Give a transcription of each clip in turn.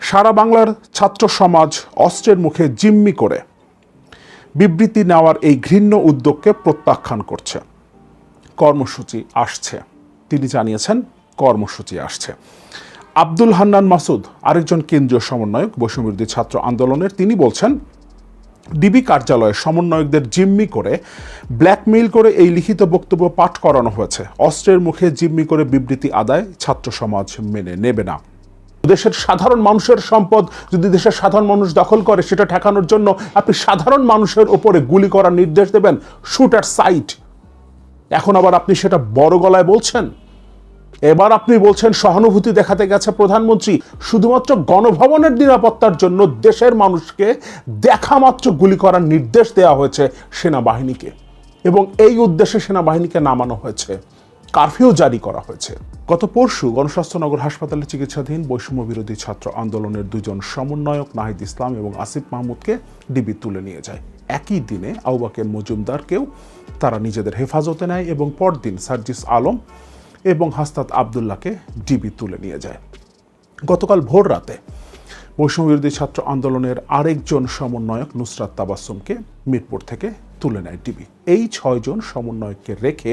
সারা বাংলার ছাত্র সমাজ অস্ত্রের মুখে জিম্মি করে। বিবৃতি নেওয়ার এই ঘৃণ্য উদ্যোগকে প্রত্যাখ্যান করছে। কর্মসূচি আসছে। তিনি জানিয়েছেন, কর্মসূচি আসছে। আব্দুল হান্নান মাসুদ, আরেকজন কেন্দ্রীয় সমন্বয়ক, বৈষম্যবিরোধী ছাত্র আন্দোলনের, তিনি বলছেন, ডিবি কার্যালয়ে সমন্বয়কদের জিম্মি করে, ব্ল্যাকমেইল করে এই লিখিত বক্তব্য পাঠ করানো হয়েছে। অস্ত্রের মুখে জিম্মি করে বিবৃতি আদায় ছাত্র সমাজ মেনে নেবে না। দেশের সাধারণ মানুষের সম্পদ যদি দেশের সাধারণ মানুষ দখল করে, সেটা ঠেকানোর জন্য আপনি সাধারণ মানুষের ওপরে গুলি করার নির্দেশ দেবেন। Shoot at sight. এখন আবার আপনি সেটা বড় গলায় বলছেন। এবার আপনি বলছেন, সহানুভূতি দেখাতে গেছে প্রধানমন্ত্রী। শুধুমাত্র গণভবনের নিরাপত্তার জন্য দেশের মানুষকে দেখা মাত্র গুলি করার নির্দেশ দেওয়া হয়েছে সেনাবাহিনীকে। এবং এই উদ্দেশ্যে সেনাবাহিনীকে নামানো হয়েছে। কারফিউ জারি করা হয়েছে। গত পরশু গণস্বাস্থ্যনগর হাসপাতালে চিকিৎসাধীন বৈষম্য বিরোধী ছাত্র আন্দোলনের দুজন সমন্বয়ক নাহিদ ইসলাম এবং আসিফ মাহমুদকে ডিবি তুলে নিয়ে যায়। একই দিনে আউবাকের মজুমদারকেও তারা নিজেদের হেফাজতে নেয় এবং পরদিন সার্জিস আলম এবং হাস্তাত আবদুল্লাহকে ডিবি তুলে নিয়ে যায়। গতকাল ভোর রাতে বৈষম্যবিরোধী ছাত্র আন্দোলনের আরেকজন সমন্বয়ক নুসরাত তাবাসুমকে মিরপুর থেকে তুলে নেয় ডিবি এই ছয়জন সমন্বয়ককে রেখে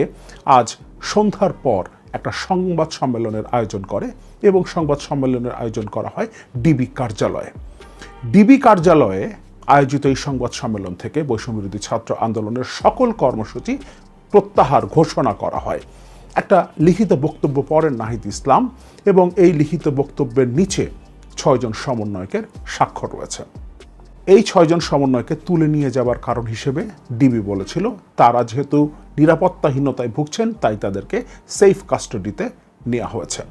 আজ সন্ধ্যার পর একটা সংবাদ সম্মেলনের আয়োজন করে এবং সংবাদ সম্মেলনের আয়োজন করা হয় ডিবি কার্যালয়ে। ডিবি কার্যালয়ে আয়োজিত এই সংবাদ সম্মেলন থেকে বৈষম্যবিরোধী ছাত্র আন্দোলনের সকল কর্মসূচি প্রত্যাহার ঘোষণা করা হয়। একটা লিখিত বক্তব্য পড়েন নাহিদ ইসলাম এবং এই লিখিত বক্তব্যের নিচে ছয়জন সমন্বয়কের স্বাক্ষর রয়েছে। এই ছয়জন সমন্বয়কে তুলে নিয়ে যাবার কারণ হিসেবে ডিবি বলেছিল, তারা যেহেতু নিরাপত্তাহীনতায় ভুগছেন, তাই তাদেরকে সেফ কাস্টাডিতে নেওয়া হয়েছে।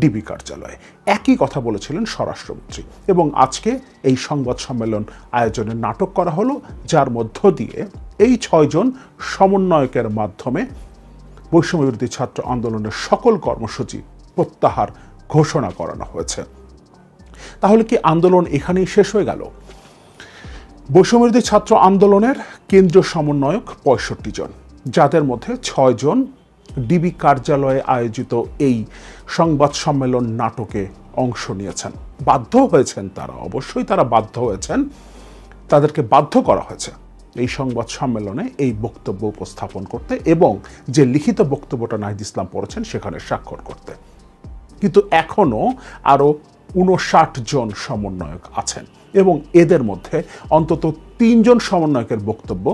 ডিবি কার্যালয়ে একই কথা বলেছিলেন স্বরাষ্ট্রমন্ত্রী এবং আজকে এই সংবাদ সম্মেলন আয়োজনের নাটক করা হলো, যার মধ্য দিয়ে এই ছয়জন সমন্বয়কের মাধ্যমে বৈষম্যবিরোধী ছাত্র আন্দোলনের সকল কর্মসূচি প্রত্যাহার ঘোষণা করানো হয়েছে। তাহলে কি আন্দোলন এখানেই শেষ হয়ে গেল? বৈষম্যবিরোধী ছাত্র আন্দোলনের কেন্দ্রীয় সমন্বয়ক পঁয়ষট্টি জন, যাদের মধ্যে ছয় জন ডিবি কার্যালয়ে আয়োজিত এই সংবাদ সম্মেলন নাটকে অংশ নিয়েছেন। বাধ্য হয়েছেন তারা, অবশ্যই তারা বাধ্য হয়েছেন। তাদেরকে বাধ্য করা হয়েছে এই সংবাদ সম্মেলনে এই বক্তব্য উপস্থাপন করতে এবং যে লিখিত বক্তব্যটা নাহিদ ইসলাম পড়েছেন সেখানে স্বাক্ষর করতে। কিন্তু এখনও আরও উনষাট জন সমন্বয়ক আছেন। এবং এদের মধ্যে অন্তত তিনজন সমন্বয়কের বক্তব্য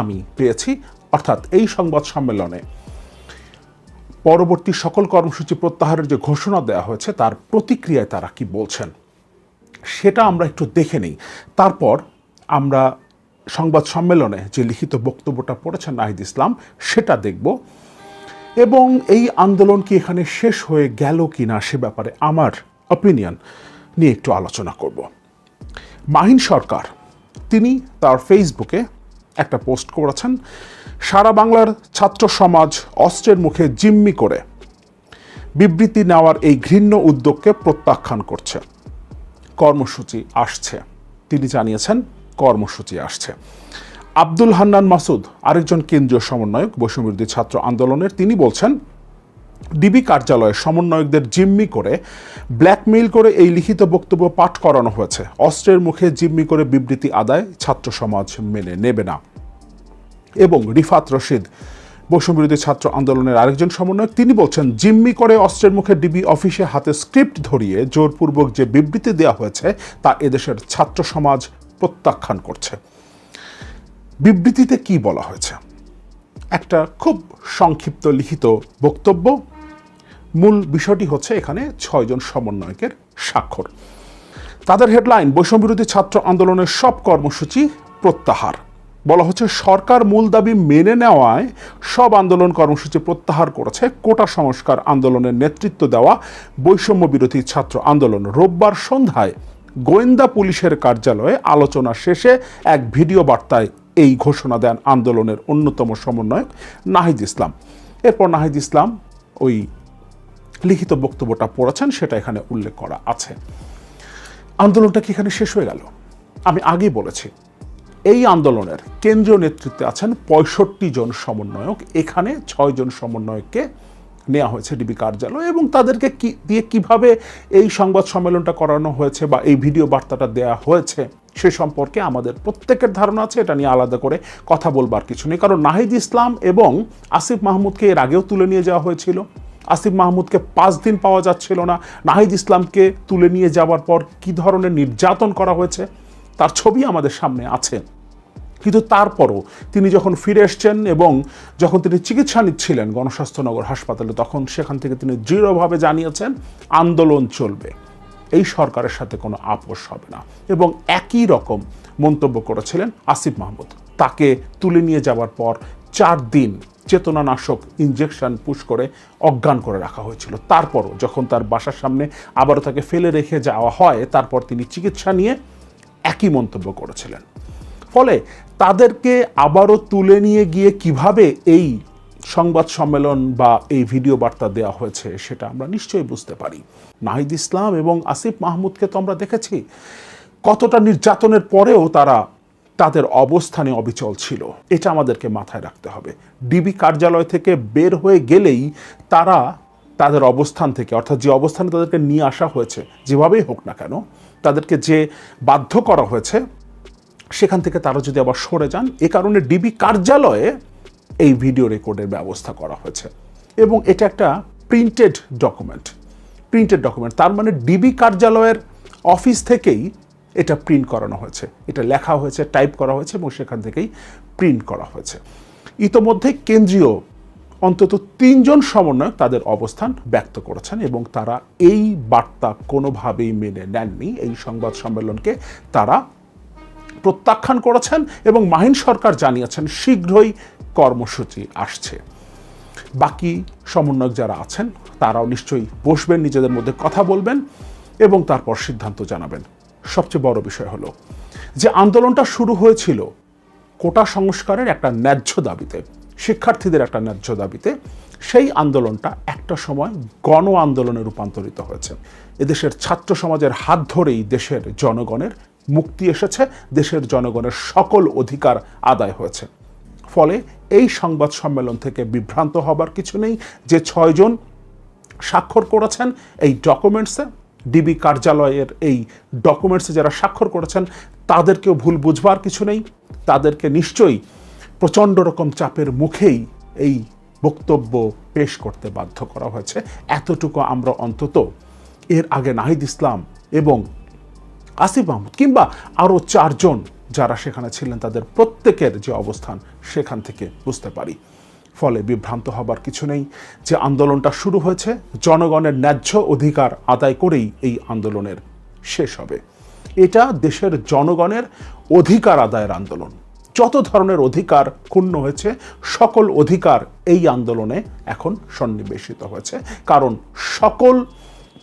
আমি পেয়েছি। অর্থাৎ এই সংবাদ সম্মেলনে পরবর্তী সকল কর্মসূচি প্রত্যাহারের যে ঘোষণা দেওয়া হয়েছে, তার প্রতিক্রিয়ায় তারা কি বলছেন, সেটা আমরা একটু দেখে নিই। তারপর আমরা সংবাদ সম্মেলনে যে লিখিত বক্তব্যটা পড়েছেন নাহিদ ইসলাম, সেটা দেখব। এবং এই আন্দোলন কি এখানে শেষ হয়ে গেল কি না সে ব্যাপারে আমার অপিনিয়ন নিয়ে একটু আলোচনা করব। মাহিন সরকার, তিনি তার ফেসবুকে একটা পোস্ট করেছেন, সারা বাংলার ছাত্র সমাজ অস্ত্রের মুখে জিম্মি করে বিবৃতি নেওয়ার এই ঘৃণ্য উদ্যোগকে প্রত্যাখ্যান করছে। কর্মসূচি আসছে। তিনি জানিয়েছেন, কর্মসূচি আসছে। আব্দুল হান্নান মাসুদ, আরেকজন কেন্দ্রীয় সমন্বয়ক, বৈষম্যবিরোধী ছাত্র আন্দোলনের, তিনি বলছেন ডিবি কার্যালয়ে সমন্বয়কদের জিম্মি করে ব্ল্যাকমেইল করে এই লিখিত বক্তব্য পাঠ করানো হয়েছে। অস্ত্রের মুখে জিম্মি করে বিবৃতি আদায় ছাত্র সমাজ মেনে নেবে না। এবং রিফাত রশিদ, বৈষম্যবিরোধী ছাত্র আন্দোলনের আরেকজন সমন্বয়ক, তিনি বলছেন, জিম্মি করে অস্ত্রের মুখে ডিবি অফিসে হাতে স্ক্রিপ্ট ধরিয়ে জোরপূর্বক যে বিবৃতি দেওয়া হয়েছে, তা এদেশের ছাত্র সমাজ প্রত্যাখ্যান করছে। বিবৃতিতে কি বলা হয়েছে? একটা খুব সংক্ষিপ্ত লিখিত বক্তব্য। মূল বিষয়টি হচ্ছে এখানে ছয়জন সমন্বয়কের স্বাক্ষর। তাদের হেডলাইন, বৈষম্যবিরোধী ছাত্র আন্দোলনের সব কর্মসূচি প্রত্যাহার। বলা হচ্ছে, সরকার মূল দাবি মেনে নেওয়ায় সব আন্দোলন কর্মসূচি প্রত্যাহার করেছে। কোটা সংস্কার আন্দোলনের নেতৃত্ব দেওয়া বৈষম্য বিরোধী ছাত্র আন্দোলন রোববার সন্ধ্যায় গোয়েন্দা পুলিশের কার্যালয়ে আলোচনা শেষে এক ভিডিও বার্তায় এই ঘোষণা দেন আন্দোলনের অন্যতম সমন্বয়ক নাহিদ ইসলাম। এরপর নাহিদ ইসলাম ওই লিখিত বক্তব্যটা পড়েছেন, সেটা এখানে উল্লেখ করা আছে। আন্দোলনটা কি এখানে শেষ হয়ে গেল? আমি আগেই বলেছি, এই আন্দোলনের কেন্দ্রীয় নেতৃত্বে আছেন পঁয়ষট্টি জন সমন্বয়ক। এখানে ছয় জন সমন্বয়ককে নেওয়া হয়েছে ডিবি কার্যালয় এবং তাদেরকে কি, দিয়ে কীভাবে এই সংবাদ সম্মেলনটা করানো হয়েছে বা এই ভিডিও বার্তাটা দেওয়া হয়েছে, সে সম্পর্কে আমাদের প্রত্যেকের ধারণা আছে, এটা নিয়ে আলাদা করে কথা বলবার কিছু নেই। কারণ নাহিদ ইসলাম এবং আসিফ মাহমুদকে এর আগেও তুলে নিয়ে যাওয়া হয়েছিল। আসিফ মাহমুদকে পাঁচ দিন পাওয়া যাচ্ছিল না। নাহিদ ইসলামকে তুলে নিয়ে যাওয়ার পর কি ধরনের নির্যাতন করা হয়েছে, তার ছবি আমাদের সামনে আছে। কিন্তু তারপরও তিনি যখন ফিরে এসছেন এবং যখন তিনি চিকিৎসা নিচ্ছিলেন গণস্বাস্থ্যনগর হাসপাতালে, তখন সেখান থেকে তিনি দৃঢ়ভাবে জানিয়েছেন, আন্দোলন চলবে। এই সরকারের সাথে কোনো আপোষ হবে না। এবং একই রকম মন্তব্য করেছিলেন আসিফ মাহমুদ। তাকে তুলে নিয়ে যাওয়ার পর চার দিন চেতনানাশক ইঞ্জেকশন পুশ করে, অজ্ঞান করে রাখা হয়েছিল। তারপরও যখন তার বাসার সামনে আবারও তাকে ফেলে রেখে যাওয়া হয়, তারপর তিনি চিকিৎসা নিয়ে একই মন্তব্য করেছিলেন। ফলে তাদেরকে আবারও তুলে নিয়ে গিয়ে কীভাবে এই সংবাদ সম্মেলন বা এই ভিডিও বার্তা দেওয়া হয়েছে, সেটা আমরা নিশ্চয়ই বুঝতে পারি। নাহিদ ইসলাম এবং আসিফ মাহমুদকে তো আমরা দেখেছি। কতটা নির্যাতনের পরেও তারা তাদের অবস্থানে অবিচল ছিল। এটা আমাদেরকে মাথায় রাখতে হবে। ডিবি কার্যালয় থেকে বের হয়ে গেলেই তারা তাদের অবস্থান থেকে, অর্থাৎ যে অবস্থানে তাদেরকে নিয়ে আসা হয়েছে, যেভাবেই হোক না কেন, তাদেরকে যে বাধ্য করা হয়েছে, সেখান থেকে তারা যদি আবার সরে যান, এ কারণে ডিবি কার্যালয়ে এই ভিডিও রেকর্ডের ব্যবস্থা করা হয়েছে। এবং এটা একটা প্রিন্টেড ডকুমেন্ট প্রিন্টেড ডকুমেন্ট তার মানে ডিবি কার্যালয়ের অফিস থেকেই এটা প্রিন্ট করানো হয়েছে। এটা লেখা হয়েছে টাইপ করা হয়েছে এবং সেখান থেকেই প্রিন্ট করা হয়েছে। ইতোমধ্যে কেন্দ্রীয় অন্তত তিনজন সমন্বয়ক তাদের অবস্থান ব্যক্ত করেছেন এবং তারা এই বার্তা কোনোভাবেই মেনে নেননি। এই সংবাদ সম্মেলনকে তারা প্রত্যাখ্যান করেছেন এবং মাহিন সরকার জানিয়েছেন, শীঘ্রই কর্মসূচি আসছে। বাকি সমন্বয়ক যারা আছেন, তারাও নিশ্চয়ই বসবেন, নিজেদের মধ্যে কথা বলবেন এবং তারপর সিদ্ধান্ত জানাবেন। সবচেয়ে বড় বিষয় হলো যে আন্দোলনটা শুরু হয়েছিল কোটা সংস্কারের একটা ন্যায্য দাবিতে, শিক্ষার্থীদের একটা ন্যায্য দাবিতে, সেই আন্দোলনটা একটা সময় গণ আন্দোলনে রূপান্তরিত হয়েছে। এদেশের ছাত্র সমাজের হাত ধরেই দেশের জনগণের মুক্তি এসেছে, দেশের জনগণের সকল অধিকার আদায় হয়েছে। ফলে এই সংবাদ সম্মেলন থেকে বিভ্রান্ত হবার কিছু নেই। যে ছয়জন স্বাক্ষর করেছেন, এই ডকুমেন্টসে ডিবি কার্যালয়ের এই ডকুমেন্টসে যারা স্বাক্ষর করেছেন, তাদেরকেও ভুল বুঝবার কিছু নেই। তাদেরকে নিশ্চয়ই প্রচণ্ড রকম চাপের মুখেই এই বক্তব্য পেশ করতে বাধ্য করা হয়েছে। এতটুকু আমরা অন্তত এর আগে নাহিদ ইসলাম এবং আসিফ মাহমুদ কিংবা আরও চারজন যারা সেখানে ছিলেন, তাদের প্রত্যেকের যে অবস্থান সেখান থেকে বুঝতে পারি। ফলে বিভ্রান্ত হবার কিছু নেই। যে আন্দোলনটা শুরু হয়েছে, জনগণের ন্যায্য অধিকার আদায় করেই এই আন্দোলনের শেষ হবে। এটা দেশের জনগণের অধিকার আদায়ের আন্দোলন। যত ধরনের অধিকার ক্ষুণ্ণ হয়েছে, সকল অধিকার এই আন্দোলনে এখন সন্নিবেশিত হয়েছে। কারণ সকল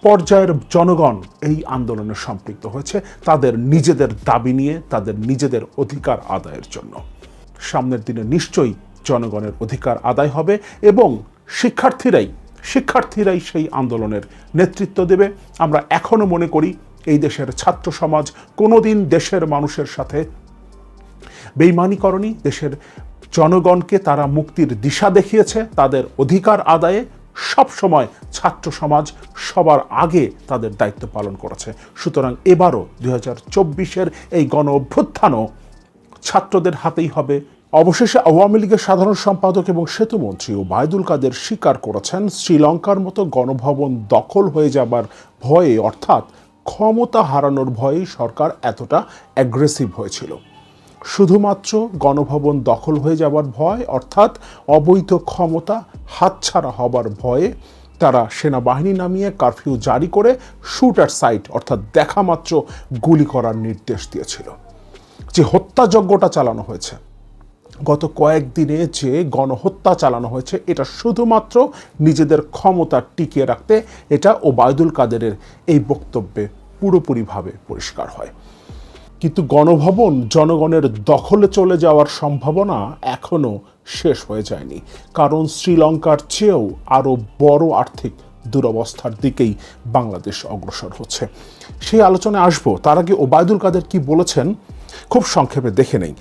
পর্যায়ের জনগণ এই আন্দোলনে সম্পৃক্ত হয়েছে, তাদের নিজেদের দাবি নিয়ে, তাদের নিজেদের অধিকার আদায়ের জন্য। সামনের দিনে নিশ্চয়ই জনগণের অধিকার আদায় হবে এবং শিক্ষার্থীরাই শিক্ষার্থীরাই সেই আন্দোলনের নেতৃত্ব দেবে। আমরা এখনও মনে করি এই দেশের ছাত্র সমাজ কোনোদিন দেশের মানুষের সাথে বেইমানি করনি। দেশের জনগণকে তারা মুক্তির দিশা দেখিয়েছে, তাদের অধিকার আদায়ে সব সময় ছাত্র সমাজ সবার আগে তাদের দায়িত্ব পালন করেছে। সুতরাং এবারও দুই হাজার এই গণ অভ্যুত্থানও ছাত্রদের হাতেই হবে। অবশেষে আওয়ামী লীগের সাধারণ সম্পাদক এবং সেতুমন্ত্রী ওবায়দুল কাদের স্বীকার করেছেন, শ্রীলঙ্কার মতো গণভবন দখল হয়ে যাবার ভয়ে, অর্থাৎ ক্ষমতা হারানোর ভয়েই সরকার এতটা অ্যাগ্রেসিভ হয়েছিল। শুধুমাত্র গণভবন দখল হয়ে যাবার ভয়, অর্থাৎ অবৈধ ক্ষমতা হাতছাড়া হবার ভয়ে তারা সেনাবাহিনী নামিয়ে কারফিউ জারি করে শুট অ্যাট সাইট, অর্থাৎ দেখা মাত্র গুলি করার নির্দেশ দিয়েছিল। যে হত্যাযজ্ঞটা চালানো হয়েছে গত কয়েকদিনে যে গণহত্যা চালানো হয়েছে, এটা শুধুমাত্র নিজেদের ক্ষমতা টিকিয়ে রাখতে এটা ওবায়দুল কাদেরের এই বক্তব্যে পুরোপুরিভাবে পরিষ্কার হয়। কিন্তু গণভবন জনগণের দখলে চলে যাওয়ার সম্ভাবনা এখনও শেষ হয়ে যায়নি। কারণ শ্রীলঙ্কার চেয়েও আরও বড় আর্থিক দুরবস্থার দিকেই বাংলাদেশ অগ্রসর হচ্ছে। সেই আলোচনায় আসব। তার আগে ওবায়দুল কাদের কি বলেছেন, খুব সংক্ষেপে দেখে নেই।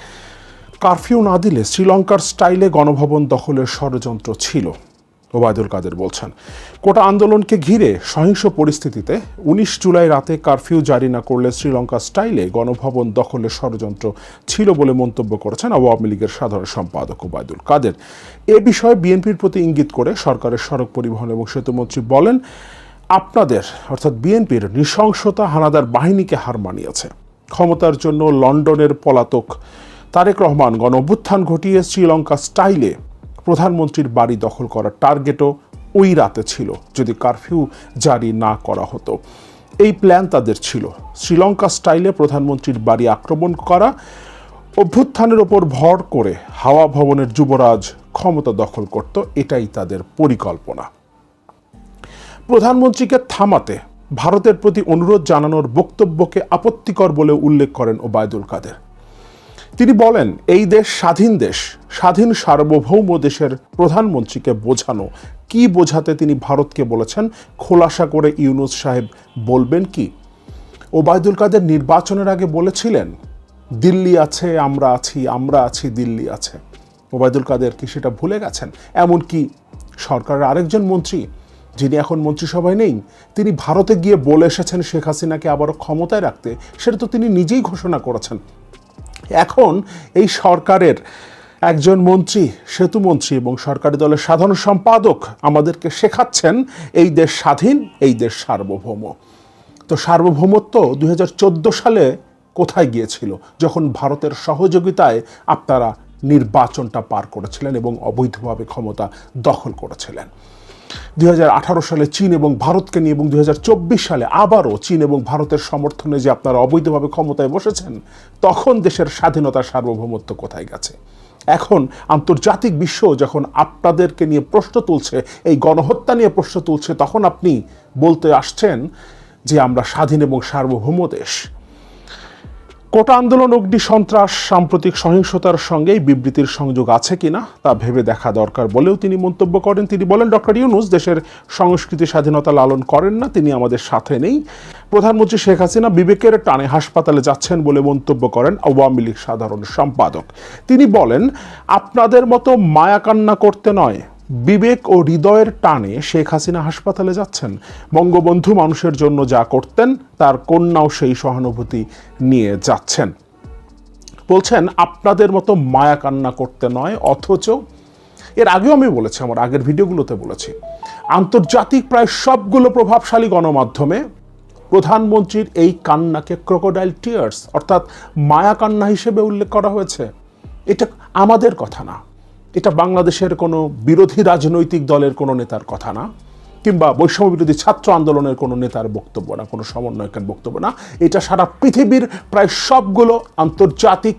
কারফিউ না দিলে শ্রীলঙ্কার স্টাইলে গণভবন দখলের ষড়যন্ত্র ছিল, ওবায়দুল কাদের বলছেন। কোটা আন্দোলনকে ঘিরে সহিংস পরিস্থিতিতে উনিশ জুলাই রাতে কারফিউ জারি না করলে শ্রীলঙ্কা স্টাইলে গণভবন দখলের ষড়যন্ত্র ছিল বলে মন্তব্য করেছেন আওয়ামী লীগের সাধারণ সম্পাদক ওবায়দুল কাদের। এ বিষয়ে বিএনপির প্রতি ইঙ্গিত করে সরকারের সড়ক পরিবহন এবং সেতুমন্ত্রী বলেন, আপনাদের, অর্থাৎ বিএনপির নৃশংসতা হানাদার বাহিনীকে হার মানিয়েছে। ক্ষমতার জন্য লন্ডনের পলাতক তারেক রহমান গণ অভ্যুত্থান ঘটিয়ে শ্রীলঙ্কা স্টাইলে প্রধানমন্ত্রীর বাড়ি দখল করার টার্গেটও ওই রাতে ছিল, যদি কারফিউ জারি না করা হতো। এই প্ল্যান তাদের ছিল, শ্রীলঙ্কা স্টাইলে প্রধানমন্ত্রীর বাড়ি আক্রমণ করা, অভ্যুত্থানের ওপর ভর করে হাওয়া ভবনের যুবরাজ ক্ষমতা দখল করত, এটাই তাদের পরিকল্পনা। প্রধানমন্ত্রীকে থামাতে ভারতের প্রতি অনুরোধ জানানোর বক্তব্যকে আপত্তিকর বলে উল্লেখ করেন ওবায়দুল কাদের। তিনি বলেন, এই দেশ স্বাধীন দেশ, স্বাধীন সার্বভৌম দেশের প্রধানমন্ত্রীকে বোঝানো। কি বোঝাতে তিনি ভারতকে বলেছেন, খোলাসা করে ইউনুস সাহেব বলবেন কি? ওবায়দুল কাদের নির্বাচনের আগে বলেছিলেন, দিল্লি আছে, আমরা আছি আমরা আছি, দিল্লি আছে। ওবায়দুল কাদের কি সেটা ভুলে গেছেন? এমনকি সরকারের আরেকজন মন্ত্রী, যিনি এখন মন্ত্রিসভায় নেই, তিনি ভারতে গিয়ে বলে এসেছেন শেখ হাসিনাকে আবারও ক্ষমতায় রাখতে। সেটা তো তিনি নিজেই ঘোষণা করেছেন। এখন এই সরকারের একজন মন্ত্রী সেতুমন্ত্রী এবং সরকারি দলের সাধারণ সম্পাদক আমাদেরকে শেখাচ্ছেন এই দেশ স্বাধীন, এই দেশ সার্বভৌম। তো সার্বভৌমত্ব দুই হাজার চোদ্দ সালে কোথায় গিয়েছিল? যখন ভারতের সহযোগিতায় আপনারা নির্বাচনটা পার করেছিলেন এবং অবৈধভাবে ক্ষমতা দখল করেছিলেন। দুই হাজার আঠারো সালে চীন এবং ভারতকে নিয়ে এবং দুই হাজার চব্বিশ সালে আবারও চীন এবং ভারতের সমর্থনে যে আপনারা অবৈধভাবে ক্ষমতায় বসেছেন, তখন দেশের স্বাধীনতা সার্বভৌমত্ব কোথায় গেছে? এখন আন্তর্জাতিক বিশ্ব যখন আপনাদেরকে নিয়ে প্রশ্ন তুলছে, এই গণহত্যা নিয়ে প্রশ্ন তুলছে, তখন আপনি বলতে আসছেন যে আমরা স্বাধীন এবং সার্বভৌম দেশ। কোটা আন্দোলন, অগ্নি সন্ত্রাস, সাম্প্রতিক সহিংসতার সঙ্গে বিবৃতির সংযোগ আছে কিনা তা ভেবে দেখা দরকার বলেও তিনি মন্তব্য করেন। তিনি বলেন, ডক্টর ইউনুস দেশের সংস্কৃতি স্বাধীনতা লালন করেন না, তিনি আমাদের সাথে নেই। প্রধানমন্ত্রী শেখ হাসিনা বিবেকের টানে হাসপাতালে যাচ্ছেন বলে মন্তব্য করেন আওয়ামী লীগ সাধারণ সম্পাদক। তিনি বলেন, আপনাদের মতো মায়াকান্না করতে নয় বিবেক ও হৃদয়ের টানে শেখ হাসিনা হাসপাতালে যাচ্ছেন। বঙ্গবন্ধু মানুষের জন্য যা করতেন, তার কন্যাও সেই সহানুভূতি নিয়ে যাচ্ছেন। বলছেন, আপনাদের মতো মায়া কান্না করতে নয়, অথচ এর আগেও আমি বলেছি, আমার আগের ভিডিওগুলোতে বলেছি, আন্তর্জাতিক প্রায় সবগুলো প্রভাবশালী গণমাধ্যমে প্রধানমন্ত্রীর এই কান্নাকে ক্রোকোডাইল টিয়ার্স অর্থাৎ মায়া কান্না হিসেবে উল্লেখ করা হয়েছে। এটা আমাদের কথা না। এটা বাংলাদেশের কোনো বিরোধী রাজনৈতিক দলের কোনো নেতার কথা না, কিংবা বৈষম্য বিরোধী ছাত্র আন্দোলনের কোনো নেতার বক্তব্য না, কোনো সমন্বয়কের বক্তব্য না। এটা সারা পৃথিবীর প্রায় সবগুলো আন্তর্জাতিক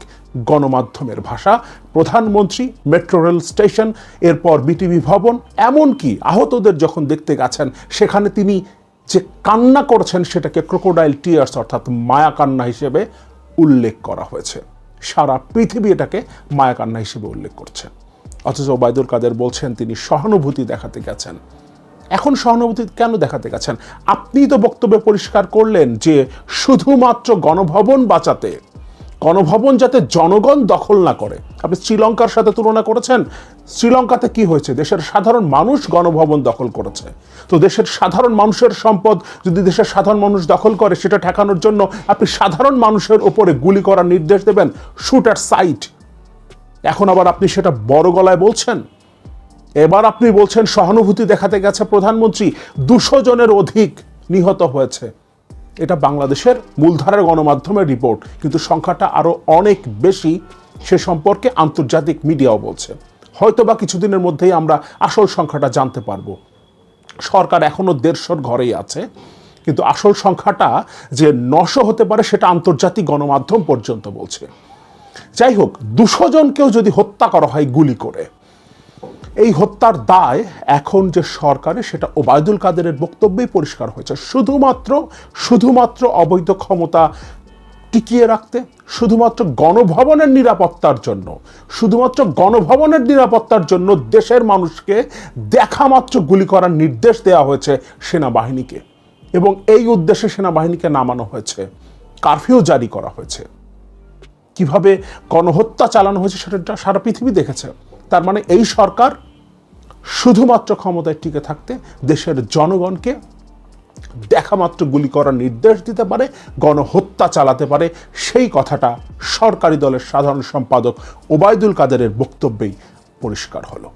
গণমাধ্যমের ভাষা। প্রধানমন্ত্রী, মেট্রো রেল স্টেশন, এরপর বিটিভি ভবন, এমনকি আহতদের যখন দেখতে গেছেন, সেখানে তিনি যে কান্না করছেন সেটাকে ক্রোকোডাইল টিয়ার্স অর্থাৎ মায়া কান্না হিসেবে উল্লেখ করা হয়েছে। সারা পৃথিবী এটাকে মায়া কান্না হিসেবে উল্লেখ করছে। অথচ ওবায়দুল কাদের বলছেন তিনি সহানুভূতি দেখাতে গেছেন। এখন সহানুভূতি কেন দেখাতে গেছেন? আপনি তো বক্তব্যে পরিষ্কার করলেন যে শুধুমাত্র গণভবন বাঁচাতে, গণভবন যাতে জনগণ দখল না করে, আপনি শ্রীলঙ্কার সাথে তুলনা করেছেন? শ্রীলঙ্কাতে কি হয়েছে? দেশের সাধারণ মানুষ গণভবন দখল করেছে। তো দেশের সাধারণ মানুষের সম্পদ যদি দেশের সাধারণ মানুষ দখল করে, সেটা ঠেকানোর জন্য আপনি সাধারণ মানুষের ওপরে গুলি করার নির্দেশ দেবেন, শুট অ্যাট সাইট। এখন আবার আপনি সেটা বড় গলায় বলছেন? এবার আপনি বলছেন সহানুভূতি দেখাতে গেছে প্রধানমন্ত্রী, দুশো জনের অধিক নিহত হয়েছে। এটা বাংলাদেশের মূলধারার গণমাধ্যমের রিপোর্ট, কিন্তু সংখ্যাটা আরও অনেক বেশি, সে সম্পর্কে আন্তর্জাতিক মিডিয়াও বলছে। হয়তো বা কিছুদিনের মধ্যেই আমরা আসল সংখ্যাটা জানতে পারব। সরকার এখনও দেড়শোর ঘরেই আছে, কিন্তু আসল সংখ্যাটা যে নশো হতে পারে সেটা আন্তর্জাতিক গণমাধ্যম পর্যন্ত বলছে। যাই হোক দুশো জনকেও যদি হত্যা করা হয় গুলি করে, এই হত্যার দায় এখন যে সরকারে সেটা ওবায়দুল কাদেরের বক্তব্যেই পরিষ্কার হয়েছে। শুধুমাত্র শুধুমাত্র অবৈধ ক্ষমতা টিকিয়ে রাখতে, শুধুমাত্র গণভবনের নিরাপত্তার জন্য, শুধুমাত্র গণভবনের নিরাপত্তার জন্য দেশের মানুষকে দেখা মাত্র গুলি করার নির্দেশ দেওয়া হয়েছে সেনাবাহিনীকে। এবং এই উদ্দেশ্যে সেনাবাহিনীকে নামানো হয়েছে, কারফিউ জারি করা হয়েছে। কীভাবে গণহত্যা চালানো হয়েছে সেটা সারা পৃথিবী দেখেছে। তার মানে এই সরকার শুধুমাত্র ক্ষমতায় টিকে থাকতে দেশের জনগণকে দেখামাত্র গুলি করার নির্দেশ দিতে পারে, গণহত্যা চালাতে পারে। সেই কথাটা সরকারি দলের সাধারণ সম্পাদক ওবায়দুল কাদেরের বক্তব্যেই পরিষ্কার হলো।